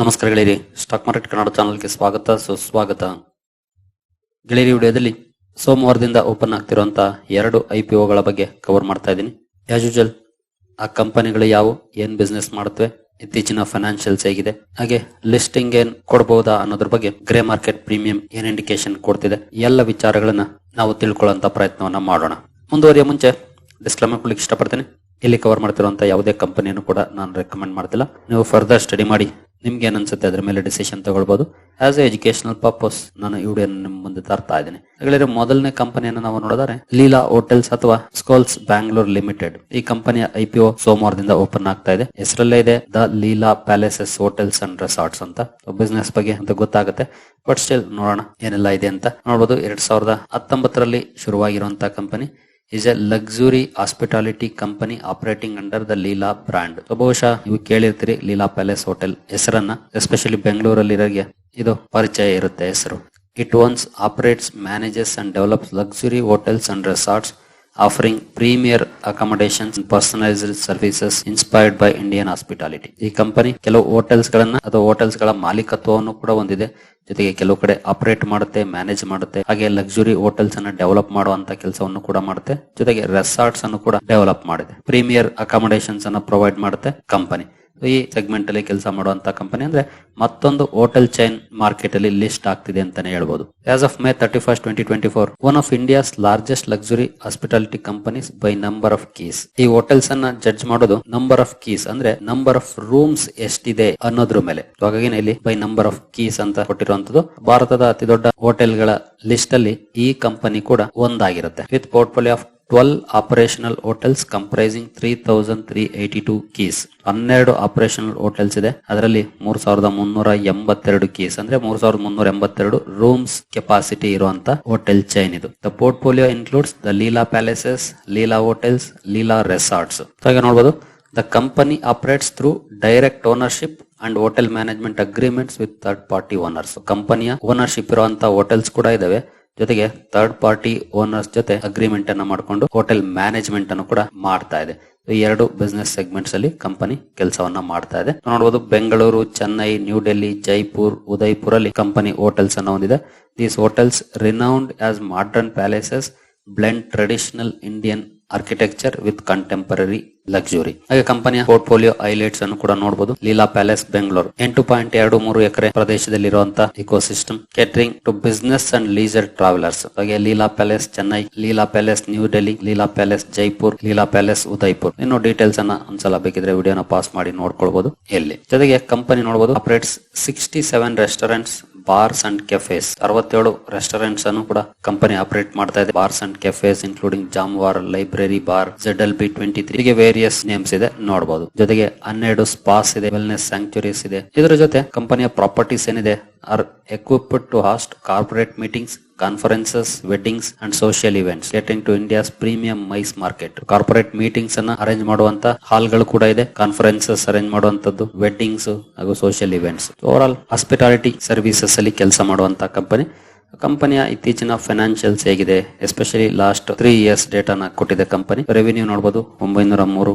ನಮಸ್ಕಾರ ಗೆಳೆಯರಿ stock market Kannada ಚಾನಲ್ಗೆ ಸ್ವಾಗತ, ಸುಸ್ವಾಗತ. ಗೆಳೆಯರಿ ವಿಡಿಯೋದಲ್ಲಿ ಸೋಮವಾರದಿಂದ ಓಪನ್ ಆಗ್ತಿರುವಂತಹ ಎರಡು ಐ ಪಿ ಓಗಳ ಬಗ್ಗೆ ಕವರ್ ಮಾಡ್ತಾ ಇದ್ದೀನಿ. ಆಸ್ ಯೂಶಲ್ ಆ ಕಂಪನಿಗಳು ಯಾವು ಏನ್ ಬಿಸ್ನೆಸ್ ಮಾಡುತ್ತವೆ, ಇತ್ತೀಚಿನ ಫೈನಾನ್ಷಿಯಲ್ಸ್ ಹೇಗಿದೆ, ಹಾಗೆ ಲಿಸ್ಟಿಂಗ್ ಏನ್ ಕೊಡಬಹುದಾ ಅನ್ನೋದ್ರ ಬಗ್ಗೆ ಗ್ರೇ ಮಾರ್ಕೆಟ್ ಪ್ರೀಮಿಯಂ ಏನ್ ಇಂಡಿಕೇಶನ್ ಕೊಡ್ತಿದೆ, ಎಲ್ಲ ವಿಚಾರಗಳನ್ನ ನಾವು ತಿಳ್ಕೊಳ್ಳುವಂತ ಪ್ರಯತ್ನವನ್ನ ಮಾಡೋಣ. ಮುಂದುವರಿಯ ಮುಂಚೆ ಡಿಸ್ಕ್ಲೈಮರ್ ಕೊಡ್ಲಿಕ್ಕೆ ಇಷ್ಟಪಡ್ತೇನೆ. ಇಲ್ಲಿ ಕವರ್ ಮಾಡ್ತಿರುವಂತಹ ಯಾವುದೇ ಕಂಪನಿಯನ್ನು ಕೂಡ ನಾನು ರೆಕಮೆಂಡ್ ಮಾಡ್ತಿಲ್ಲ. ನೀವು ಫರ್ದರ್ ಸ್ಟಡಿ ಮಾಡಿ ನಿಮ್ಗೆ ಏನ್ ಅನ್ಸುತ್ತೆ ಅದ್ರ ಮೇಲೆ ಡಿಸಿಷನ್ ತಗೊಳ್ಬಹುದು ಆಸ್ ಎ ಎಜುಕೇಶನಲ್ ಪರ್ಪಸ್ ನಾನು ನಿಮ್ ನಿಮ್ಮ ಮುಂದೆ ತರ್ತಾ ಇದ್ದೀನಿ. ಹಾಗಾದ್ರೆ ಮೊದಲನೇ ಕಂಪನಿಯನ್ನು ನಾವು ನೋಡಿದರೆ ಲೀಲಾ ಹೋಟೆಲ್ಸ್ ಅಥವಾ ಸ್ಕೋಲ್ಸ್ ಬ್ಯಾಂಗ್ಳೂರ್ ಲಿಮಿಟೆಡ್ ಈ ಕಂಪನಿಯ ಐಪಿಒ ಸೋಮವಾರದಿಂದ ಓಪನ್ ಆಗ್ತಾ ಇದೆ. ಹೆಸರಲ್ಲೇ ಇದೆ the Leela palaces hotels and resorts ಅಂತ. ಬಿಸ್ನೆಸ್ ಬಗ್ಗೆ ಅಂತ ಗೊತ್ತಾಗುತ್ತೆ. ಬಟ್ ಸ್ಟಿಲ್ ನೋಡೋಣ, ಏನೆಲ್ಲ ಇದೆ ಅಂತ. ನೋಡಬಹುದು ಎರಡ್ ಸಾವಿರದ ಹತ್ತೊಂಬತ್ತರಲ್ಲಿ ಶುರುವಾಗಿರುವಂತಹ company. Is a luxury hospitality company operating under the Leela brand ಬಹುಶಃ ನೀವು ಕೇಳಿರ್ತೀರಿ ಲೀಲಾ ಪ್ಯಾಲೇಸ್ ಹೋಟೆಲ್ ಹೆಸರನ್ನ ಎಸ್ಪೆಷಲಿ ಬೆಂಗಳೂರಲ್ಲಿ ಇದು ಪರಿಚಯ ಇರುತ್ತೆ ಹೆಸರು. It owns operates managers and develops luxury hotels and resorts offering premier and personalized services inspired by Indian hospitality ಈ ಕಂಪನಿ ಕೆಲವು ಹೋಟೆಲ್ಸ್ ಗಳನ್ನ ಅಥವಾ ಹೋಟೆಲ್ಸ್ಗಳ ಮಾಲೀಕತ್ವವನ್ನು ಕೂಡ ಹೊಂದಿದೆ. ಜೊತೆಗೆ ಕೆಲವು ಕಡೆ ಆಪರೇಟ್ ಮಾಡುತ್ತೆ ಮ್ಯಾನೇಜ್ ಮಾಡುತ್ತೆ. ಹಾಗೆ ಲಕ್ಸುರಿ ಹೋಟೆಲ್ಸ್ ಅನ್ನ ಡೆವಲಪ್ ಮಾಡುವಂತ ಕೆಲಸವನ್ನು ಕೂಡ ಮಾಡುತ್ತೆ. ಜೊತೆಗೆ ರೆಸಾರ್ಟ್ಸ್ ಅನ್ನು ಕೂಡ ಡೆವಲಪ್ ಮಾಡಿದೆ. ಪ್ರೀಮಿಯರ್ ಅಕಾಮಡೇಷನ್ಸ್ ಅನ್ನ ಪ್ರೊವೈಡ್ ಮಾಡುತ್ತೆ ಕಂಪನಿ ಈ ಸೆಗ್ಮೆಂಟ್ ಅಲ್ಲಿ ಕೆಲಸ ಮಾಡುವಂತ ಕಂಪನಿ ಅಂದ್ರೆ ಮತ್ತೊಂದು ಹೋಟೆಲ್ ಚೈನ್ ಮಾರ್ಕೆಟ್ ಅಲ್ಲಿ ಲಿಸ್ಟ್ ಆಗ್ತಿದೆ ಅಂತಾನೆ ಹೇಳ್ಬಹುದು as of May thirty first twenty twenty four one of India's largest luxury hospitality companies by number of keys ಈ ಹೋಟೆಲ್ಸ್ ಅನ್ನ ಜಡ್ಜ್ ಮಾಡೋದು ನಂಬರ್ ಆಫ್ ಕೀಸ್ ಅಂದ್ರೆ ನಂಬರ್ ಆಫ್ ರೂಮ್ಸ್ ಎಷ್ಟಿದೆ ಅನ್ನೋದ್ರ ಮೇಲೆ. ಹಾಗಾಗಿ ಇಲ್ಲಿ ಬೈ ನಂಬರ್ ಆಫ್ ಕೀಸ್ ಅಂತ ಕೊಟ್ಟಿರುವಂತದ್ದು ಭಾರತದ ಅತಿ ದೊಡ್ಡ ಹೋಟೆಲ್ಗಳ ಲಿಸ್ಟ್ ಅಲ್ಲಿ ಈ ಕಂಪನಿ ಕೂಡ ಒಂದಾಗಿರುತ್ತೆ. With portfolio of twelve operational hotels comprising three thousand three eighty two keys. ಹನ್ನೆರಡು ಆಪರೇಷನಲ್ ಹೋಟೆಲ್ಸ್ ಇದೆ. ಅದರಲ್ಲಿ ಮೂರ್ ಸಾವಿರದ ಮುನ್ನೂರ ಎಂಬತ್ತೆರಡು ಕೀಸ್. ಅಂದ್ರೆ ಮೂರ್ ಸಾವಿರದ ಮುನ್ನೂರ ಎಂಬತ್ತೆರಡು ರೂಮ್ಸ್ ಕೆಪಾಸಿಟಿ ಇರುವಂತ ಹೋಟೆಲ್ ಚೈನ್ ಇದು. The portfolio includes the Leela palaces Leela hotels Leela resorts ಹಾಗೆ ನೋಡಬಹುದು the company operates through direct ownership and hotel management agreements with third party owners ಕಂಪನಿಯ ಓನರ್ಶಿಪ್ ಇರುವಂತಹ ಹೋಟೆಲ್ಸ್ ಕೂಡ ಇದಾವೆ. ಜೊತೆಗೆ ಥರ್ಡ್ ಪಾರ್ಟಿ ಓನರ್ಸ್ ಜೊತೆ agreement ಅನ್ನ ಮಾಡಿಕೊಂಡು ಹೋಟೆಲ್ ಮ್ಯಾನೇಜ್ಮೆಂಟ್ ಅನ್ನು ಕೂಡ ಮಾಡ್ತಾ ಇದೆ. ಈ ಎರಡು ಬಿಸ್ನೆಸ್ ಸೆಗ್ಮೆಂಟ್ಸ್ ಅಲ್ಲಿ ಕಂಪನಿ ಕೆಲಸವನ್ನ ಮಾಡ್ತಾ ಇದೆ. ನೋಡಬಹುದು ಬೆಂಗಳೂರು, ಚೆನ್ನೈ ನ್ಯೂ ಡೆಲ್ಲಿ ಜೈಪುರ್ ಉದಯ್ಪುರ್ ಅಲ್ಲಿ ಕಂಪನಿ ಹೋಟೆಲ್ಸ್ ಅನ್ನ ಹೊಂದಿದೆ. These hotels renowned as modern palaces blend traditional Indian architecture with contemporary luxury ಹಾಗೆ ಕಂಪನಿಯ ಪೋರ್ಟ್ಫೋಲಿಯೋ ಹೈಲೈಟ್ಸ್ ಅನ್ನು ಕೂಡ ನೋಡಬಹುದು ಲೀಲಾ ಪ್ಯಾಲೇಸ್, ಬೆಂಗಳೂರು. ಎಂಟು ಪಾಯಿಂಟ್ ಎರಡು ಮೂರು ಎಕರೆ ಪ್ರದೇಶದಲ್ಲಿರುವಂತಹ ecosystem catering to business and leisure travellers ಹಾಗೆ Leela palace, Chennai, Leela palace New Delhi Leela palace, Jaipur, Leela palace Udaipur ಇನ್ನು ಡೀಟೇಲ್ಸ್ ಅನ್ನ ಒಂದ್ಸಲ ಬೇಕಿದ್ರೆ ವಿಡಿಯೋನ ಪಾಸ್ ಮಾಡಿ ನೋಡ್ಕೊಳ್ಬಹುದು ಎಲ್ಲಿ? ಜೊತೆಗೆ ಕಂಪನಿ ನೋಡಬಹುದು operates sixty seven restaurants bars and cafes. ಅರವತ್ತೇಳು ರೆಸ್ಟೋರೆಂಟ್ಸ್ ಅನ್ನು ಕೂಡ ಕಂಪನಿ ಆಪರೇಟ್ ಮಾಡ್ತಾ ಇದೆ. Bars and cafes including Jamavar library bar Z L B twenty three various names ಇದೆ ನೋಡಬಹುದು ಜೊತೆಗೆ ಹನ್ನೆರಡು ಸ್ಪಾಸ್ ಇದೆ ವೆಲ್ನೆಸ್ ಸ್ಯಾಂಕ್ಚುರೀಸ್ ಇದೆ. ಇದರ ಜೊತೆ ಕಂಪನಿಯ ಪ್ರಾಪರ್ಟೀಸ್ ಏನಿದೆ are equipped to host corporate meetings, conferences weddings and social events getting to India's premium MICE market corporate meetings ಅನ್ನ ಅರೇಂಜ್ ಮಾಡುವಂತ ಹಾಲ್ಗಳು ಕೂಡ ಇದೆ. ಕಾನ್ಫರೆನ್ಸಸ್ ಅರೇಂಜ್ ಮಾಡುವಂತದ್ದು ವೆಡ್ಡಿಂಗ್ಸ್ ಹಾಗೂ social events over all hospitality services ಅಲ್ಲಿ ಕೆಲಸ ಮಾಡುವಂತ ಕಂಪನಿ ಕಂಪನಿಯ ಇತ್ತೀಚಿನ ಫೈನಾನ್ಷಿಯಲ್ಸ್ ಹೇಗಿದೆ? ಎಸ್ಪೆಷಲಿ ಲಾಸ್ಟ್ ತ್ರೀ ಇಯರ್ಸ್ ಡೇಟಾನ ಕೊಟ್ಟಿದೆ ಕಂಪನಿ ರೆವಿನ್ಯೂ ನೋಡಬಹುದು ಒಂಬೈನೂರ ಮೂರು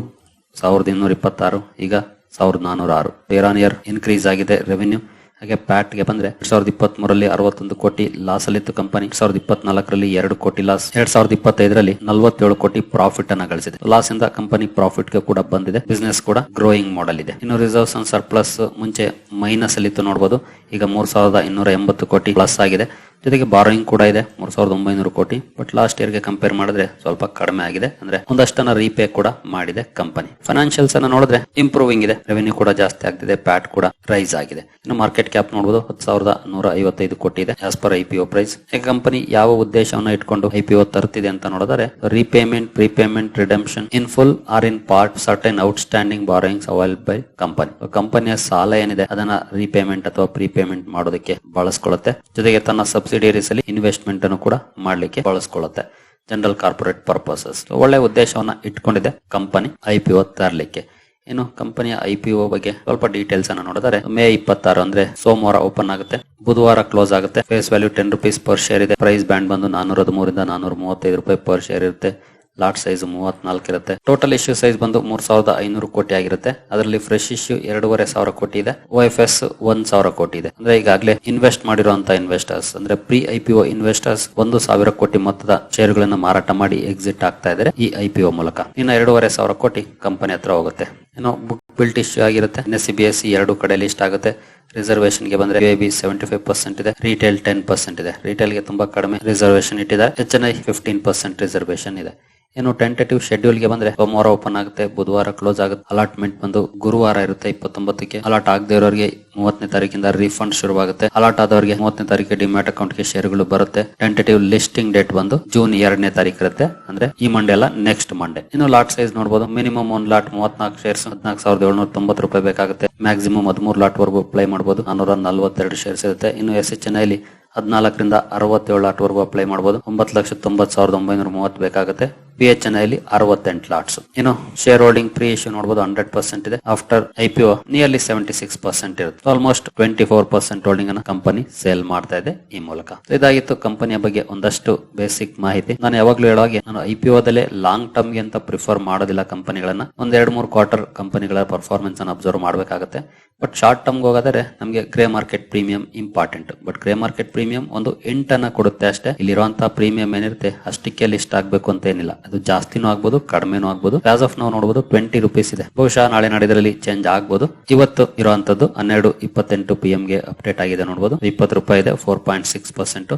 ಸಾವಿರದ ಇನ್ನೂರ ಇಪ್ಪತ್ತಾರು ಈಗ ಸಾವಿರದ ನಾನೂರ ಆರು ಇಯರ್ ಆನ್ ಇಯರ್ ಇನ್ಕ್ರೀಸ್ ಆಗಿದೆ ರೆವಿನ್ಯೂ ಹಾಗೆ ಪ್ಯಾಟ್ಗೆ ಬಂದ್ರೆ ಎರಡ್ ಸಾವಿರದ ಇಪ್ಪತ್ತ್ ಮೂರಲ್ಲಿ ಅರವತ್ತೊಂದು ಕೋಟಿ ಲಾಸ್ ಅಲ್ಲಿತ್ತು ಕಂಪನಿ ಎರಡ್ ಸಾವಿರದ ಇಪ್ಪತ್ನಾಲ್ಕರಲ್ಲಿ ಎರಡು ಕೋಟಿ ಲಾಸ್ ಎರಡ್ ಸಾವಿರದ ಇಪ್ಪತ್ತೈದರಲ್ಲಿ ನಲವತ್ತೇಳು ಕೋಟಿ ಪ್ರಾಫಿಟ್ ಅನ್ನ ಗಳಿಸಿದೆ. ಲಾಸ್ ಇಂದ ಕಂಪನಿ ಪ್ರಾಫಿಟ್ಗೆ ಕೂಡ ಬಂದಿದೆ. ಬಿಸ್ನೆಸ್ ಕೂಡ ಗ್ರೋಯಿಂಗ್ ಮಾಡೆಲ್ ಇದೆ. ಇನ್ನು ರಿಸರ್ವ್ಸ್ ಅಂಡ್ ಸರ್ಪ್ಲಸ್ ಮುಂಚೆ ಮೈನಸ್ ಅಲ್ಲಿತ್ತು ನೋಡಬಹುದು ಈಗ ಮೂರ್ ಸಾವಿರದ ಇನ್ನೂರ ಎಂಬತ್ತು ಕೋಟಿ ಪ್ಲಸ್ ಆಗಿದೆ. ಜೊತೆಗೆ ಬಾರೋಯಿಂಗ್ ಕೂಡ ಇದೆ. ಮೂರ್ ಸಾವಿರದ ಒಂಬೈನೂರು ಕೋಟಿ. ಬಟ್ ಲಾಸ್ಟ್ ಇಯರ್ಗೆ ಕಂಪೇರ್ ಮಾಡಿದ್ರೆ ಸ್ವಲ್ಪ ಕಡಿಮೆ ಆಗಿದೆ. ಅಂದ್ರೆ ಒಂದಷ್ಟನ್ನ ರೀಪೇ ಕೂಡ ಮಾಡಿದೆ ಕಂಪನಿ ಫೈನಾನ್ಷಿಯಲ್ಸ್ ಅನ್ನ ನೋಡಿದ್ರೆ ಇಂಪ್ರೂವಿಂಗ್ ಇದೆ. ರೆವೆನ್ಯೂ ಕೂಡ ಜಾಸ್ತಿ ಆಗ್ತಿದೆ. ಪ್ಯಾಟ್ ಕೂಡ ರೈಸ್ ಆಗಿದೆ. ಇನ್ನು ಮಾರ್ಕೆಟ್ ಕ್ಯಾಪ್ ನೋಡಬಹುದು ಹತ್ತು ಸಾವಿರದ ನೂರ ಐವತ್ತೈದು ಕೋಟಿ ಇದೆ ಆಸ್ ಪರ್ ಐಪಿಒ ಪ್ರೈಸ್ ಈ ಕಂಪನಿ ಯಾವ ಉದ್ದೇಶವನ್ನು ಇಟ್ಕೊಂಡು ಐಪಿಒ ತರ್ತಿದೆ ಅಂತ ನೋಡಿದ್ರೆ repayment prepayment redemption in full or in part certain outstanding borrowings avail by company ಕಂಪನಿಯ ಸಾಲ ಏನಿದೆ, ಅದನ್ನ ರೀಪೇಮೆಂಟ್ ಅಥವಾ ಪ್ರೀಪೇಮೆಂಟ್ ಮಾಡೋದಕ್ಕೆ ಬಳಸ್ಕೊಳ್ಳುತ್ತೆ. ಜೊತೆಗೆ ತನ್ನ ಸಬ್ಸಿಡಿಯರೀಸ್ ಅಲ್ಲಿ ಇನ್ವೆಸ್ಟ್ಮೆಂಟ್ ಅನ್ನು ಕೂಡ ಮಾಡ್ಲಿಕ್ಕೆ ಬಳಸ್ಕೊಳ್ಳುತ್ತೆ. General corporate purposes. ಒಳ್ಳೆ ಉದ್ದೇಶವನ್ನ ಇಟ್ಕೊಂಡಿದೆ ಕಂಪನಿ ಐಪಿಒ ತರಲಿಕ್ಕೆ. ಇನ್ನು ಕಂಪನಿಯ ಐಪಿಒ ಬಗ್ಗೆ ಸ್ವಲ್ಪ ಡೀಟೇಲ್ಸ್ ಅನ್ನ ನೋಡಿದರೆ, ಮೇ ಇಪ್ಪತ್ತಾರು ಅಂದ್ರೆ ಸೋಮವಾರ ಓಪನ್ ಆಗುತ್ತೆ, ಬುಧವಾರ ಕ್ಲೋಸ್ ಆಗುತ್ತೆ. Face value ten rupees per share ಇದೆ. ಪ್ರೈಸ್ ಬ್ಯಾಂಡ್ ಬಂದು ನಾನೂರ ಹದಿಮೂರಿಂದ ನಾನೂರ ಮೂವತ್ತೈದು ರೂಪಾಯಿ ಪರ್ ಶೇರ್ ಇರುತ್ತೆ. ಲಾಟ್ ಸೈಜ್ ಮೂವತ್ನಾಲ್ಕು ಇರುತ್ತೆ. ಟೋಟಲ್ ಇಶ್ಯೂ ಸೈಜ್ ಬಂದು ಮೂರ್ ಸಾವಿರದ ಐನೂರು ಕೋಟಿ ಆಗಿರುತ್ತೆ. ಅದರಲ್ಲಿ ಫ್ರೆಶ್ ಇಶ್ಯೂ ಎರಡೂವರೆ ಸಾವಿರ ಕೋಟಿ ಇದೆ. ಎಫ್ ಎಸ್ ಒಂದ್ ಸಾವಿರ ಕೋಟಿ ಇದೆ. ಅಂದ್ರೆ ಈಗಾಗಲೇ ಇನ್ವೆಸ್ಟ್ ಮಾಡಿರುವಂತಹ ಇನ್ವೆಸ್ಟರ್ಸ್ ಅಂದ್ರೆ ಪ್ರಿ ಐಪಿಒ ಇನ್ವೆಸ್ಟರ್ಸ್ ಒಂದು ಸಾವಿರ ಕೋಟಿ ಮೊತ್ತದ ಶೇರುಗಳನ್ನು ಮಾರಾಟ ಮಾಡಿ ಎಕ್ಸಿಟ್ ಆಗ್ತಾ ಇದ್ರೆ ಈ ಐಪಿಒ ಮೂಲಕ. ಇನ್ನು ಎರಡೂವರೆ ಸಾವಿರ ಕೋಟಿ ಕಂಪನಿ ಹತ್ರ ಹೋಗುತ್ತೆ. ಇನ್ನು ಬುಕ್ ಬಿಲ್ಟ್ ಇಶ್ಯೂ ಆಗಿರುತ್ತೆ. S C B S C ಎರಡು ಕಡೆ ಲಿಸ್ಟ್ ಆಗುತ್ತೆ. ರಿಸರ್ವೇಶನ್ಗೆ ಬಂದ್ರೆ ಬಿ ಸೆವೆಂಟಿ ಫೈವ್ ಪರ್ಸೆಂಟ್ ಇದೆ. ರಿಟೇಲ್ ಟೆನ್ ಪರ್ಸೆಂಟ್ ಇದೆ. ರಿಟೇಲ್ಗೆ ತುಂಬಾ ಕಡಿಮೆ ರಿಸರ್ವೇಶನ್ ಇಟ್ಟಿದೆ H N I fifteen percent reservation ಇದೆ. ಇನ್ನು ಟೆಂಟೇಟಿವ್ ಶೆಡ್ಯೂಲ್ಗೆ ಬಂದ್ರೆ ಸೋಮವಾರ ಓಪನ್ ಆಗುತ್ತೆ, ಬುಧವಾರ ಕ್ಲೋಸ್ ಆಗುತ್ತೆ. ಅಲಾಟ್ಮೆಂಟ್ ಬಂದು ಗುರುವಾರ ಇರುತ್ತೆ ಇಪ್ಪತ್ತೊಂಬತ್ತಕ್ಕೆ. ಅಲಾಟ್ ಆಗದೆ ಇರೋರಿಗೆ ಮೂವತ್ತನೇ ತಾರೀಕಿಂದ ರೀಫಂಡ್ ಶುರುವಾಗುತ್ತೆ. ಅಲಾಟ್ ಆದವರಿಗೆ ಮೂವತ್ತನೇ ತಾರೀಕಿಗೆ ಡಿಮ್ಯಾಟ್ ಅಕೌಂಟ್ಗೆ ಶೇರ್ಗಳು ಬರುತ್ತೆ. ಟೆಂಟೇಟಿವ್ ಲಿಸ್ಟಿಂಗ್ ಡೇಟ್ ಬಂದು ಜೂನ್ ಎರಡನೇ ತಾರೀಕು ಇರುತ್ತೆ. ಅಂದ್ರೆ ಈ ಮಂಡೇ ಅಲ್ಲ ನೆಕ್ಸ್ಟ್ ಮಂಡೇ ಇನ್ನು ಲಾಟ್ ಸೈಜ್ ನೋಡಬಹುದು ಮಿನಿಮಮ್ ಒಂದ್ ಲಾಟ್ ಮೂವತ್ನಾಲ್ಕು ಶೇರ್ಸ್ ಹದಿನಾಲ್ಕು ಸಾವಿರದ ಏಳ್ನೂರ ತೊಂಬತ್ತು ರೂಪಾಯಿ ಬೇಕಾಗುತ್ತೆ. ಮ್ಯಾಕ್ಸಿಮಮ್ ಹದಿಮೂರು ಲಾಟ್ ವರೆಗೂ ಅಪ್ಲೈ ಮಾಡಬಹುದು ನಾನೂರ ನಲ್ವತ್ತೆರಡು ಶೇರ್ಸ್ ಇರುತ್ತೆ. ಇನ್ನು ಎಸ್ ಎಚ್ ಎನ್ ಐಲಿ ಹದಿನಾಲ್ಕರಿಂದ ಅರವತ್ತೇಳು ಲಾಟ್ ವರೆಗೂ ಅಪ್ಲೈ ಮಾಡಬಹುದು ಒಂಬತ್ತು ಲಕ್ಷ ತೊಂಬತ್ತು ಸಾವಿರದ ಒಂಬೈನೂರ ಮೂವತ್ತು ಬೇಕಾಗುತ್ತೆ. ಪಿ ಎಚ್ ಎನ್ ಐಲಿ ಅರವತ್ತೆಂಟು ಲಾಟ್ಸ್ ಇನ್ನು ಶೇರ್ ಹೋಲ್ಡಿಂಗ್ ಪ್ರೀ ಇಶ್ಯೂ ನೋಡಬಹುದು ಹಂಡ್ರೆಡ್ ಪರ್ಸೆಂಟ್ ಇದೆ. After IPO nearly seventy six percent ಇರುತ್ತೆ. Almost twenty four percent holding ಅನ್ನು ಕಂಪನಿ ಸೇಲ್ ಮಾಡ್ತಾ ಇದೆ ಈ ಮೂಲಕ. ಇದಾಗಿತ್ತು ಕಂಪನಿಯ ಬಗ್ಗೆ ಒಂದಷ್ಟು ಬೇಸಿಕ್ ಮಾಹಿತಿ. ನಾನು ಯಾವಾಗ್ಲೂ ಹೇಳೋ ಹಾಗೆ ನಾನು ಐಪಿಒ ದಲ್ಲೇ ಲಾಂಗ್ ಟರ್ಮ್ಗೆ ಅಂತ ಪ್ರಿಫರ್ ಮಾಡೋದಿಲ್ಲ ಕಂಪನಿಗಳನ್ನ ಒಂದ್ ಎರಡ್ ಮೂರು ಕ್ವಾರ್ಟರ್ ಕಂಪನಿಗಳ ಪರ್ಫಾರ್ಮೆನ್ಸ್ ಅನ್ನು ಅಬ್ಸರ್ವ್ ಮಾಡಬೇಕಾಗುತ್ತೆ. ಬಟ್ ಶಾರ್ಟ್ ಟರ್ಮ್ ಹೋಗೋದಾದ್ರೆ ನಮಗೆ grey market premium important but grey market premium ಒಂದು ಎಂಟನ್ನ ಕೊಡುತ್ತೆ ಅಷ್ಟೇ. ಇಲ್ಲಿರುವಂತಹ ಪ್ರೀಮಿಯಂ ಏನಿರುತ್ತೆ, ಅಷ್ಟಕ್ಕೆ ಲಿಸ್ಟ್ ಆಗ್ಬೇಕು ಅಂತ ಏನಿಲ್ಲ. ಅದು ಜಾಸ್ತಿನೂ ಆಗ್ಬೋದು, ಕಡಿಮೆನೂ ಆಗ್ಬೋದು. ಆಸ್ ಆಫ್ ನಾವು ನೋಡಬಹುದು ಟ್ವೆಂಟಿ ರುಪೀಸ್ ಇದೆ. ಬಹುಶಃ ನಾಳೆ ನಾಡಿದ್ರಲ್ಲಿ ಚೇಂಜ್ ಆಗ್ಬೋದು. ಇವತ್ತು ಇರುವಂತದ್ದು ಹನ್ನೆರಡು ಇಪ್ಪತ್ತೆಂಟು ಪಿ ಗೆ ಅಪ್ಡೇಟ್ ಆಗಿದೆ ನೋಡಬಹುದು ಇಪ್ಪತ್ತು ರೂಪಾಯಿ ಇದೆ ಫೋರ್ ಪಾಯಿಂಟ್ ಸಿಕ್ಸ್ ಪರ್ಸೆಂಟ್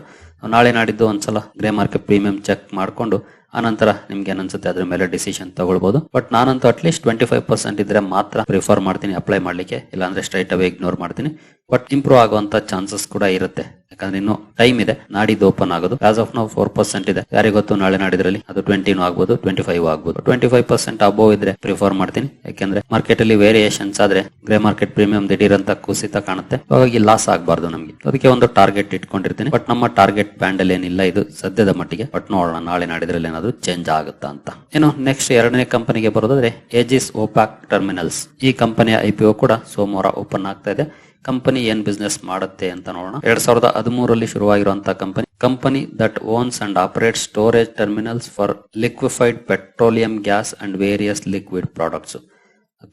ನಾಳೆ ನಾಡಿದ್ದು ಒಂದ್ಸಲ ಗ್ರೇ ಮಾರ್ಕೆಟ್ ಪ್ರೀಮಿಯಂ ಚೆಕ್ ಮಾಡಿಕೊಂಡು, ಆನಂತರ ನಿಮ್ಗೆ ಏನನ್ಸುತ್ತೆ ಅದ್ರ ಮೇಲೆ ಡಿಸಿಷನ್ ತಗೊಳ್ಬಹುದು ಬಟ್ ನಾನಂತೂ ಅಟ್ಲೀಸ್ಟ್ ಟ್ವೆಂಟಿ ಫೈವ್ ಪರ್ಸೆಂಟ್ ಇದ್ರೆ ಮಾತ್ರ ಪ್ರಿಫರ್ ಮಾಡ್ತೀನಿ ಅಪ್ಲೈ ಮಾಡ್ಲಿಕ್ಕೆ. ಇಲ್ಲಾಂದ್ರೆ ಸ್ಟ್ರೈಟ್ ಅವೇ ಇಗ್ನೋರ್ ಮಾಡ್ತೀನಿ. ಬಟ್ ಇಂಪ್ರೂವ್ ಆಗುವಂತ ಚಾನ್ಸಸ್ ಕೂಡ ಇರುತ್ತೆ. ಯಾಕಂದ್ರೆ ಇನ್ನು ಟೈಮ್ ಇದೆ. ನಾಡಿದ್ದು ಓಪನ್ ಆಗೋದು. ಆಸ್ ಆಫ್ ನಾವು ಫೋರ್ ಪರ್ಸೆಂಟ್ ಇದೆ. ಯಾರಿಗೊತ್ತು ನಾಳೆ ನಾಡಿದ್ರಲ್ಲಿ? ಅದು ಟ್ವೆಂಟಿನೂ ಆಗ್ಬೋದು ಟ್ವೆಂಟಿ ಫೈವ್ ಆಗ್ಬೋದು. ಟ್ವೆಂಟಿ ಫೈವ್ ಪರ್ಸೆಂಟ್ ಅಬೋವ್ ಇದ್ರೆ ಪ್ರಿಫರ್ ಮಾಡ್ತೀನಿ. ಯಾಕೆಂದ್ರೆ ಮಾರ್ಕೆಟ್ ಅಲ್ಲಿ ವೇರಿಯೇಷನ್ಸ್ ಆದ್ರೆ ಗ್ರೇ ಮಾರ್ಕೆಟ್ ಪ್ರೀಮಿಯಂ ದಿಢೀರಂತ ಕುಸಿತ ಕಾಣುತ್ತೆ. ಹಾಗಾಗಿ ಲಾಸ್ ಆಗಬಾರ್ದು ನಮಗೆ. ಅದಕ್ಕೆ ಒಂದು ಟಾರ್ಗೆಟ್ ಇಟ್ಕೊಂಡಿರ್ತೀನಿ. ಬಟ್ ನಮ್ಮ ಟಾರ್ಗೆಟ್ ಬ್ಯಾಂಡ್ ಅಲ್ಲಿ ಏನಿಲ್ಲ ಇದು ಸದ್ಯದ ಮಟ್ಟಿಗೆ. ಬಟ್ ನೋಡೋಣ, ನಾಳೆ ನಾಡಿದ್ರಲ್ಲಿ ಏನಾದ್ರು ಚೇಂಜ್ ಆಗುತ್ತಾ ಅಂತ. ಏನು ನೆಕ್ಸ್ಟ್ ಎರಡನೇ ಕಂಪನಿಗೆ ಬರೋದಾದ್ರೆ ಏಜಿಸ್ ಓಪಾಕ್ ಟರ್ಮಿನಲ್ಸ್ ಈ ಕಂಪನಿಯ ಐಪಿಒ ಕೂಡ ಸೋಮವಾರ ಓಪನ್ ಆಗ್ತಾ ಇದೆ. ಕಂಪನಿ ಏನ್ ಬಿಸ್ನೆಸ್ ಮಾಡುತ್ತೆ ಅಂತ ನೋಡೋಣ. ಎರಡ್ ಸಾವಿರದ ಹದಿಮೂರಲ್ಲಿ ಶುರುವಾಗಿರುವಂತಹ company company that owns and operate storage terminals for liquefied petroleum gas and various liquid products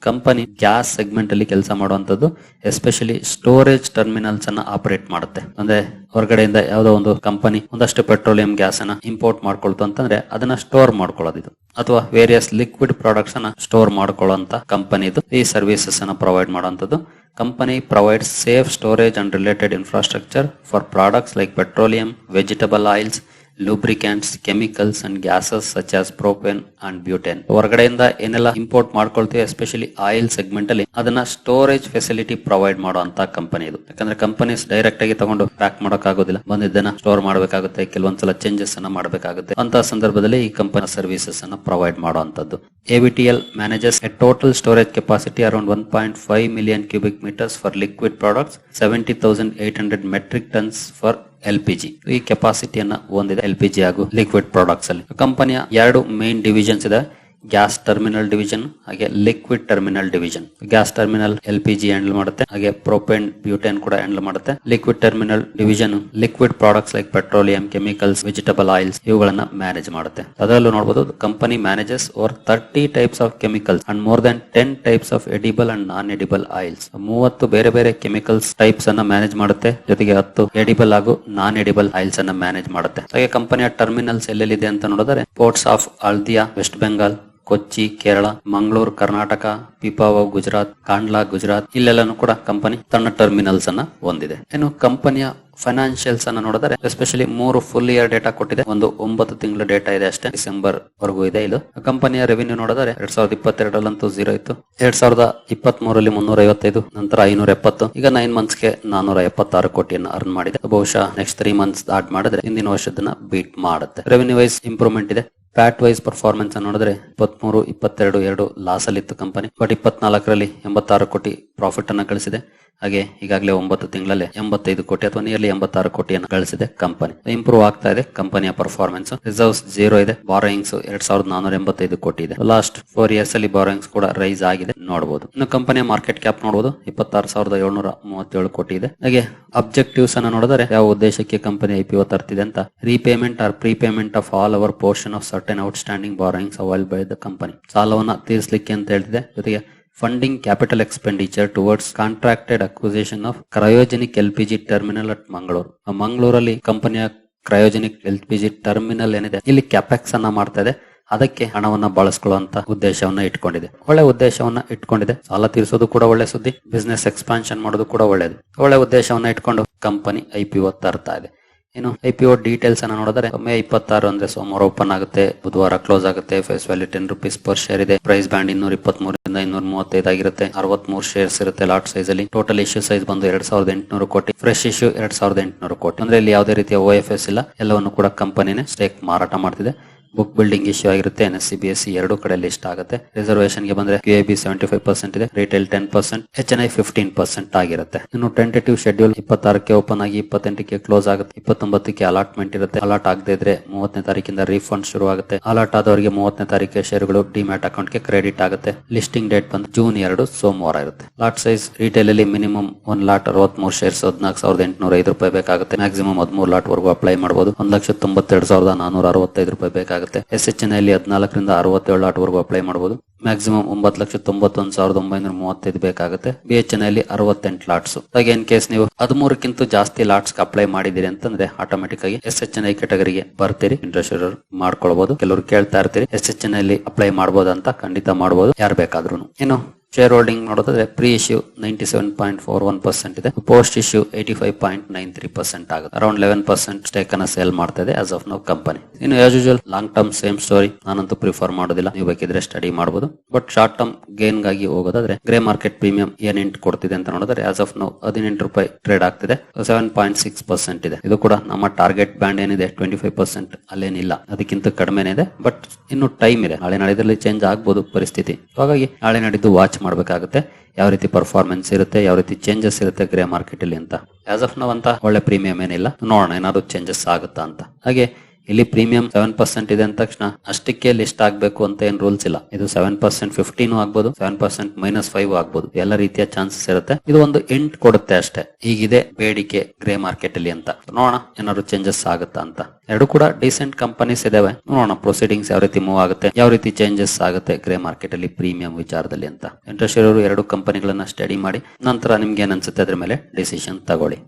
company gas segment ಅಲ್ಲಿ ಕೆಲಸ ಮಾಡುವಂತದ್ದು ಎಸ್ಪೆಷಲಿ ಸ್ಟೋರೇಜ್ ಟರ್ಮಿನಲ್ಸ್ ಅನ್ನ ಆಪರೇಟ್ ಮಾಡುತ್ತೆ. ಅಂದ್ರೆ ಹೊರಗಡೆಯಿಂದ ಯಾವುದೋ ಒಂದು ಕಂಪನಿ ಒಂದಷ್ಟು ಪೆಟ್ರೋಲಿಯಂ ಗ್ಯಾಸ್ ಅನ್ನ ಇಂಪೋರ್ಟ್ ಮಾಡ್ಕೊಳ್ತು ಅಂತಂದ್ರೆ ಅದನ್ನ ಸ್ಟೋರ್ ಮಾಡ್ಕೊಳ್ಳೋದು ಅಥವಾ ವೇರಿಯಸ್ ಲಿಕ್ವಿಡ್ ಪ್ರಾಡಕ್ಟ್ಸ್ ಅನ್ನ ಸ್ಟೋರ್ ಮಾಡ್ಕೊಳ್ಳುವಂತ ಕಂಪನಿ ಇದು. ಈ ಸರ್ವಿಸಸ್ ಅನ್ನ ಪ್ರೊವೈಡ್ ಮಾಡುವಂತದ್ದು company provide safe storage and related infrastructure for products like petroleum vegetable oils lubricants chemicals and gases such as propane and butane ಹೊರಗಡೆಯಿಂದ ಏನೆಲ್ಲ ಇಂಪೋರ್ಟ್ ಮಾಡ್ಕೊಳ್ತೀವಿ ಎಸ್ಪೆಷಲಿ ಆಯಿಲ್ ಸೆಗ್ಮೆಂಟ್ ಅಲ್ಲಿ, ಅದನ್ನ ಸ್ಟೋರೇಜ್ ಫೆಸಿಲಿಟಿ ಪ್ರೊವೈಡ್ ಮಾಡುವಂತ company ಇದು. ಯಾಕಂದ್ರೆ companies direct ಆಗಿ ತಗೊಂಡು ಪ್ಯಾಕ್ ಮಾಡಕ್ ಆಗೋದಿಲ್ಲ ಬಂದಿದ್ದನ್ನ ಸ್ಟೋರ್ ಮಾಡಬೇಕಾಗುತ್ತೆ, ಕೆಲವೊಂದ್ಸಲ ಚೇಂಜಸ್ ಅನ್ನ ಮಾಡಬೇಕಾಗುತ್ತೆ. ಅಂತ ಸಂದರ್ಭದಲ್ಲಿ ಈ ಕಂಪನಿ ಸರ್ವಿಸಸ್ ಅನ್ನ ಪ್ರೊವೈಡ್ ಮಾಡುವಂತದ್ದು AVTL manages a total storage capacity around one point five million cubic metres for liquid products seventy thousand eight hundred metric tons for L P G. ಈ ಕೆಪಾಸಿಟಿಯನ್ನು ಹೊಂದಿದೆ ಎಲ್ ಪಿ ಜಿ ಹಾಗೂ liquid products ಅಲ್ಲಿ. ಕಂಪನಿಯ ಎರಡು main divisions ಇದೆ. Gas terminal division ಹಾಗೆ liquid terminal division gas terminal L P G handle ಮಾಡುತ್ತೆ, ಹಾಗೆ ಪ್ರೊಪೇನ್ ಬ್ಯೂಟೇನ್ ಕೂಡ ಹ್ಯಾಂಡಲ್ ಮಾಡುತ್ತೆ. Liquid terminal division liquid products like petroleum chemicals vegetable oils ಇವುಗಳನ್ನ ಮ್ಯಾನೇಜ್ ಮಾಡುತ್ತೆ. ಅದರಲ್ಲೂ ನೋಡಬಹುದು company manages over thirty types of chemicals and more than ten types of edible and non edible oils ಮೂವತ್ತು ಬೇರೆ ಬೇರೆ chemicals types ಅನ್ನ manage ಮಾಡುತ್ತೆ, ಜೊತೆಗೆ ಹತ್ತು ಎಡಿಬಲ್ ಹಾಗೂ ನಾನ್ ಎಡಿಬಲ್ ಆಯಿಲ್ಸ್ ಅನ್ನ ಮ್ಯಾನೇಜ್ ಮಾಡುತ್ತೆ. ಹಾಗೆ ಕಂಪನಿಯ ಟರ್ಮಿನಲ್ಸ್ ಎಲ್ಲೆಲ್ಲಿದೆ ಅಂತ ನೋಡಿದ್ರೆ ಪೋರ್ಟ್ಸ್ ಆಫ್ ಆಲ್ದಿಯಾ ವೆಸ್ಟ್ ಬೆಂಗಾಲ್ ಕೊಚ್ಚಿ, ಕೇರಳ, ಮಂಗಳೂರು, ಕರ್ನಾಟಕ ಪಿಪಾವ ಗುಜರಾತ್, ಕಾಂಡ್ಲಾ, ಗುಜರಾತ್, ಇಲ್ಲೆಲ್ಲಾನು ಕೂಡ ಕಂಪನಿ ತನ್ನ ಟರ್ಮಿನಲ್ಸ್ ಅನ್ನ ಹೊಂದಿದೆ. ಇನ್ನು ಕಂಪನಿಯ ಫೈನಾನ್ಷಿಯಲ್ಸ್ ಅನ್ನ ನೋಡಿದರೆ ಎಸ್ಪೆಷಲಿ ಮೂರು ಫುಲ್ ಇಯರ್ ಡೇಟಾ ಕೊಟ್ಟಿದೆ. ಒಂದು ಒಂಬತ್ತು ತಿಂಗಳ ಡೇಟಾ ಇದೆ ಅಷ್ಟೇ, ಡಿಸೆಂಬರ್ ವರೆಗೂ ಇದೆ ಇದು. ಕಂಪನಿಯ ರೆವಿನ್ಯೂ ನೋಡಿದರೆ, ಎರಡ್ ಸಾವಿರದ ಇಪ್ಪತ್ತೆರಡರಲ್ಲಂತೂ ಜೀರೋ ಇತ್ತು. ಎರಡ್ ಸಾವಿರದ ಇಪ್ಪತ್ತ್ ಮೂರಲ್ಲಿ ಮುನ್ನೂರ ಐವತ್ತೈದು ನಂತರ ಐನೂರ ಎಪ್ಪತ್ತು ಈಗ ನೈನ್ ಮಂತ್ಸ್ಗೆ ನಾನೂರ ಎಪ್ಪತ್ತಾರು ಕೋಟಿಯನ್ನು ಅರ್ನ್ ಮಾಡಿದೆ. ಬಹುಶಃ ನೆಕ್ಸ್ಟ್ ತ್ರೀ ಮಂತ್ಸ್ ಆಡ್ ಮಾಡಿದ್ರೆ, ಹಿಂದಿನ ವರ್ಷದನ್ನ ಬೀಟ್ ಮಾಡುತ್ತೆ. ರೆವಿನ್ಯೂ ವೈಸ್ ಇಂಪ್ರೂವ್ಮೆಂಟ್ ಇದೆ. ಪ್ಯಾಟ್ ವೈಸ್ ಪರ್ಫಾರ್ಮೆನ್ಸ್ ನೋಡಿದ್ರೆ ಇಪ್ಪತ್ಮೂರು, ಇಪ್ಪತ್ತೆರಡು, ಎರಡು ಲಾಸ್ ಅಲ್ಲಿ ಇತ್ತು ಕಂಪನಿ ಬಟ್ ಇಪ್ಪತ್ನಾಲ್ಕರಲ್ಲಿ ಎಂಬತ್ತಾರು ಕೋಟಿ ಪ್ರಾಫಿಟ್ ಅನ್ನ ಗಳಿಸಿದೆ. ಹಾಗೆ ಈಗಾಗಲೇ ಒಂಬತ್ತು ತಿಂಗಳಲ್ಲಿ ಎಂಬತ್ತೈದು ಕೋಟಿ ಅಥವಾ ನಿಯರ್ಲಿ ಎಂಬತ್ತಾರು ಕೋಟಿಯನ್ನು ಗಳಿಸಿದೆ ಕಂಪನಿ ಇಂಪ್ರೂವ್ ಆಗ್ತಾ ಇದೆ ಕಂಪನಿಯ ಪರ್ಫಾರ್ಮೆನ್ಸ್ ರಿಸರ್ವ್ಸ್ ಜೀರೋ ಇದೆ. ಬಾರೋಯಿಂಗ್ಸ್ ಎರಡ್ ಸಾವಿರದ ನಾನೂರ ಎಂಬತ್ತೈದು ಕೋಟಿ ಇದೆ. ಲಾಸ್ಟ್ ಫೋರ್ ಇಯರ್ಸ್ ಅಲ್ಲಿ ಬಾರೋಯಿಂಗ್ಸ್ ಕೂಡ ರೈಸ್ ಆಗಿದೆ. ನೋಡಬಹುದು ಇನ್ನು ಕಂಪನಿಯ ಮಾರ್ಕೆಟ್ ಕ್ಯಾಪ್ ನೋಡಬಹುದು ಇಪ್ಪತ್ತಾರು ಸಾವಿರದ ಏಳ್ನೂರ ಮೂವತ್ತೇಳು ಕೋಟಿ ಇದೆ. ಹಾಗೆ ಅಬ್ಜೆಕ್ಟಿವ್ಸ್ ಅನ್ನ ನೋಡಿದರೆ ಯಾವ ಉದ್ದೇಶಕ್ಕೆ ಕಂಪನಿ ಐಪಿಒ ತರ್ತಿದೆ ಅಂತ? Repayment or prepayment of all our portion of certain outstanding borrowings avail by the company ಸಾಲವನ್ನು ತೀರಿಸಲಿಕ್ಕೆ ಅಂತ ಹೇಳ್ತಿದೆ. ಜೊತೆಗೆ funding capital expenditure towards contracted acquisition of cryogenic L P G terminal at Mangaluru ಮಂಗಳೂರಲ್ಲಿ ಕಂಪನಿಯ cryogenic L P G terminal ಏನಿದೆ, ಇಲ್ಲಿ capex ಅನ್ನ ಮಾಡ್ತಾ ಇದೆ. ಅದಕ್ಕೆ ಹಣವನ್ನ ಬಳಸ್ಕೊಳ್ಳುವಂತ ಉದ್ದೇಶವನ್ನ ಇಟ್ಕೊಂಡಿದೆ. ಒಳ್ಳೆ ಉದ್ದೇಶವನ್ನ ಇಟ್ಕೊಂಡಿದೆ. ಸಾಲ ತೀರಿಸೋದು ಕೂಡ ಒಳ್ಳೆ ಸುದ್ದಿ ಬಿಸ್ನೆಸ್ ಎಕ್ಸ್ಪಾನ್ಷನ್ ಮಾಡೋದು ಕೂಡ ಒಳ್ಳೇದು. ಒಳ್ಳೆ ಉದ್ದೇಶವನ್ನ ಇಟ್ಕೊಂಡು ಕಂಪನಿ ಐ ಪಿ ಒ ತರ್ತಾ ಇದೆ. ಇನ್ನು ಐ ಡೀಟೇಲ್ಸ್ ಅನ್ನ ನೋಡಿದ್ರೆ ಮೇ ಇಪ್ಪತ್ತಾರು ಅಂದ್ರೆ ಸೋಮವಾರ ಓಪನ್ ಆಗುತ್ತೆ, ಬುಧವಾರ ಕ್ಲೋಸ್ ಆಗುತ್ತೆ face value ten rupees per share ಇದೆ. ಪ್ರೈಸ್ ಬ್ಯಾಂಡ್ ಇನ್ನೂರ ಇಪ್ಪತ್ತ್ ಮೂರರಿಂದ ಇನ್ನೂರ ಮೂವತ್ತೈದು ಆಗಿರುತ್ತೆ. ಅರವತ್ಮೂರು ಶೇರ್ಸ್ ಇರುತ್ತೆ ಲಾಟ್ ಸೈಜ್ ಅಲ್ಲಿ. ಟೋಟಲ್ ಇಶ್ಯೂ ಸೈಜ್ ಬಂದು ಎರಡ್ ಸಾವಿರದ ಎಂಟುನೂರು ಕೋಟಿ. ಫ್ರೆಶ್ ಇಶ್ಯೂ ಎರಡ್ ಸಾವಿರದ ಎಂಟುನೂರು ಕೋಟಿ. ಅಂದ್ರೆ ಇಲ್ಲಿ ಯಾವುದೇ ರೀತಿಯ ಓ ಎಫ್ ಎಸ್ ಇಲ್ಲ. ಎಲ್ಲವನ್ನು ಕೂಡ ಕಂಪನಿನೇ ಸ್ಟೇಕ್ ಮಾರಾಟ ಮಾಡ್ತಿದೆ. ಬುಕ್ ಬಿಲ್ಡಿಂಗ್ ಇಶ್ಯೂ ಆಗಿರುತ್ತೆ N S C B S C ಎರಡು ಕಡೆ ಲಿಸ್ಟ್ ಆಗುತ್ತೆ. ರಿಸರ್ವೇಶನ್ಗೆ ಬಂದ್ರೆ Q B seventy five percent ಇದೆ retail ten percent H N I fifteen percent ಆಗಿರುತ್ತೆ. ಇನ್ನು ಟೆಂಟೇಟಿವ್ ಶೆಡ್ಯೂಲ್ ಇಪ್ಪತ್ತಾರಕ್ಕೆ ಓಪನ್ ಆಗಿ ಇಪ್ಪತ್ತೆಂಟಕ್ಕೆ ಕ್ಲೋಸ್ ಆಗುತ್ತೆ. ಇಪ್ಪತ್ತೊಂಬತ್ತಕ್ಕೆ ಅಲಾಟ್ಮೆಂಟ್ ಇರುತ್ತೆ. ಅಲಾಟ್ ಆಗದೆ ಇದ್ರೆ ಮೂವತ್ತನೇ ತಾರೀಕಿಂದ ರೀಫಂಡ್ ಶುರು ಆಗುತ್ತೆ. ಅಲಾಟ್ ಆದವರಿಗೆ ಮೂವತ್ತನೇ ತಾರೀಕಿಗೆ ಶೇರುಗಳು ಡಿಮ್ಯಾಟ್ ಅಕೌಂಟ್ಗೆ ಕ್ರೆಡಿಟ್ ಆಗುತ್ತೆ. ಲಿಸ್ಟಿಂಗ್ ಡೇಟ್ ಬಂದು ಜೂನ್ ಎರಡು, ಸೋಮವಾರ ಇರುತ್ತೆ. ಲಾಟ್ ಸೈಜ್ ರಿಟೇಲ್ ಅಲ್ಲಿ ಮಿನಿಮಮ್ ಒಂದ್ ಲಾಟ್ ಅರವತ್ಮೂರು ಶೇರ್ಸ್ ಹದಿನಾಲ್ಕು ಸಾವಿರದ ಎಂಟುನೂರ ಐದು ರೂಪಾಯಿ ಬೇಕಾಗುತ್ತೆ. ಮ್ಯಾಕ್ಸಿಮಮ್ ಹದಿಮೂರು ಲಾಟ್ ವರೆಗೂ ಅಪ್ಲೈ ಮಾಡಬಹುದು ಒಂದ್ ಲಕ್ಷ ತೊಂಬತ್ತೆರಡು ಸಾವಿರದ ನಾನೂರ ಅರವತ್ತೈದು ರೂಪಾಯಿ ಬೇಕಾಗುತ್ತೆ. ಎಸ್ ಎಚ್ ಎನ್ ಅಲ್ಲಿ ಹದಿನಾಲ್ಕರಿಂದ ಅರವತ್ತೇಳು ಲಾಟ್ ವರೆಗೂ ಅಪ್ಲೈ ಮಾಡಬಹುದು. ಮ್ಯಾಕ್ಸಿಮಮ್ ಒಂಬತ್ತು ಲಕ್ಷ ತೊಂಬತ್ತೊಂದು ಸಾವಿರದ ಒಂಬೈನೂರ ಮೂವತ್ತೈದು ಬೇಕಾಗುತ್ತೆ. ಬಿ ಎಚ್ ಎನ್ ಅಲ್ಲಿ ಅರವತ್ತೆಂಟು ಲಾಟ್ಸ್ ಹಾಗೆ ಇನ್ ಕೇಸ್ ನೀವು ಹದಿಮೂರಕ್ಕಿಂತ ಜಾಸ್ತಿ ಲಾಟ್ಸ್ ಅಪ್ಲೈ ಮಾಡಿದಿರಿ ಅಂತಂದ್ರೆ ಆಟೋಮೆಟಿಕ್ ಆಗಿ ಎಸ್ ಎಚ್ ಎನ್ ಐ ಕೆಟಗರಿಗೆ ಬರ್ತೀರಿ. ಇಂಟ್ರೆಸ್ಟ್ ಮಾಡ್ಕೊಳ್ಬಹುದು ಕೆಲವರು ಕೇಳ್ತಾ ಇರ್ತೀರಿ ಎಸ್ ಎಚ್ ಎನ್ ಅಲ್ಲಿ ಅಪ್ಲೈ ಮಾಡಬಹುದು ಅಂತ ಖಂಡಿತ ಮಾಡಬಹುದು ಯಾರು ಬೇಕಾದ್ರೂ ಇನ್ನು ಶೇರ್ ಹೋಲ್ಡಿಂಗ್ ನೋಡಿದ್ರೆ pre issue ninety seven point four one percent ಇದೆ post issue eighty five point nine three percent ಆಗುತ್ತೆ. ಅರೌಂಡ್ ಲೆವೆನ್ ಪರ್ಸೆಂಟ್ ಸ್ಟೇಕ್ ಅನ್ನ ಸೇಲ್ ಮಾಡ್ತಾ ಇದೆ ಆಸ್ ಆಫ್ ನೋ ಕಂಪನಿ ಇನ್ನು as usual long term same story ನಾನಂತೂ prefer ಮಾಡೋದಿಲ್ಲ. ನೀವು ಬೇಕಿದ್ರೆ ಸ್ಟಡಿ ಮಾಡಬಹುದು ಬಟ್ ಶಾರ್ಟ್ ಟರ್ಮ್ ಗೇನ್ಗಾಗಿ ಹೋಗೋದಾದ್ರೆ ಗ್ರೇ ಮಾರ್ಕೆಟ್ ಪ್ರೀಮಿಯಂ ಏನ್ ಇಂಟ್ ಕೊಡ್ತಿದೆ ಅಂತ ನೋಡಿದ್ರೆ ಆಸ್ ಆಫ್ ನೋ ಹದಿನೆಂಟು ರೂಪಾಯಿ ಟ್ರೇಡ್ ಆಗ್ತಿದೆ. ಸೆವೆನ್ ಪಾಯಿಂಟ್ ಸಿಕ್ಸ್ ಪರ್ಸೆಂಟ್ ಇದೆ. ಇದು ಕೂಡ ನಮ್ಮ ಟಾರ್ಗೆಟ್ ಬ್ಯಾಂಡ್ ಏನಿದೆ? ಟ್ವೆಂಟಿ ಫೈವ್ ಪರ್ಸೆಂಟ್ ಅಲ್ಲೇನಿಲ್ಲ. ಅದಕ್ಕಿಂತ ಕಡಿಮೆನೇ ಇದೆ. ಬಟ್ ಇನ್ನು ಟೈಮ್ ಇದೆ. ನಾಳೆ ಚೇಂಜ್ ಆಗ್ಬೋದು ಪರಿಸ್ಥಿತಿ. ಹಾಗಾಗಿ ನಾಳೆ ನಾಡಿದ್ದು ವಾಚ್ ಮಾಡಬೇಕಾಗುತ್ತೆ. ಯಾವ ರೀತಿ ಪರ್ಫಾರ್ಮೆನ್ಸ್ ಇರುತ್ತೆ, ಯಾವ ರೀತಿ ಚೇಂಜಸ್ ಇರುತ್ತೆ ಗ್ರೇ ಮಾರ್ಕೆಟ್ ಅಲ್ಲಿ ಅಂತ. ಆಸ್ ಆಫ್ ನಾವು ಅಂತ ಒಳ್ಳೆ ಪ್ರೀಮಿಯಂ ಏನಿಲ್ಲ. ನೋಡೋಣ ಏನಾದ್ರು ಚೇಂಜಸ್ ಆಗುತ್ತಾ ಅಂತ. ಹಾಗೆ ಇಲ್ಲಿ ಪ್ರೀಮಿಯಂ ಸೆವೆನ್ ಪರ್ಸೆಂಟ್ ಇದೆ ಅಂದ ತಕ್ಷಣ ಅಷ್ಟಕ್ಕೆ ಲಿಸ್ಟ್ ಆಗ್ಬೇಕು ಅಂತ ಏನ್ ರೂಲ್ಸ್ ಇಲ್ಲ. ಇದು ಸೆವೆನ್ ಪರ್ಸೆಂಟ್ ಫಿಫ್ಟೀನು ಆಗ್ಬಹುದು ಸೆವೆನ್ ಪರ್ಸೆಂಟ್ ಮೈನಸ್ ಫೈವ್ ಆಗ್ಬೋದು. ಎಲ್ಲ ರೀತಿಯ ಚಾನ್ಸಸ್ ಇರುತ್ತೆ. ಇದು ಒಂದು ಎಂಟ್ ಕೊಡುತ್ತೆ ಅಷ್ಟೇ. ಈಗಿದೆ ಬೇಡಿಕೆ ಗ್ರೇ ಮಾರ್ಕೆಟ್ ಅಲ್ಲಿ ಅಂತ. ನೋಡೋಣ ಏನಾದ್ರು ಚೇಂಜಸ್ ಆಗುತ್ತಾ ಅಂತ. ಎರಡು ಕೂಡ ಡಿಸೆಂಟ್ ಕಂಪನೀಸ್ ಇದಾವೆ. ನೋಡೋಣ ಪ್ರೊಸೀಡಿಂಗ್ಸ್ ಯಾವ ರೀತಿ ಮೂವ್ ಆಗುತ್ತೆ, ಯಾವ ರೀತಿ ಚೇಂಜಸ್ ಆಗುತ್ತೆ ಗ್ರೇ ಮಾರ್ಕೆಟ್ ಅಲ್ಲಿ ಪ್ರೀಮಿಯಂ ವಿಚಾರದಲ್ಲಿ ಅಂತ. ಇಂಟ್ರೆಸ್ಟ್ ಇರೋರು ಎರಡು ಕಂಪನಿಗಳನ್ನ ಸ್ಟಡಿ ಮಾಡಿ, ನಂತರ ನಿಮ್ಗೆ ಏನ್ ಅನ್ಸುತ್ತೆ ಅದ್ರ ಮೇಲೆ ಡಿಸಿಷನ್ ತಗೊಳ್ಳಿ.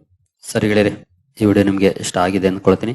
ಸರಿ ಗೆಳೆಯರೆ, ಈ ವಿಡಿಯೋ ನಿಮ್ಗೆ ಇಷ್ಟ ಆಗಿದೆ ಅಂದ್ಕೊಳ್ತೀನಿ.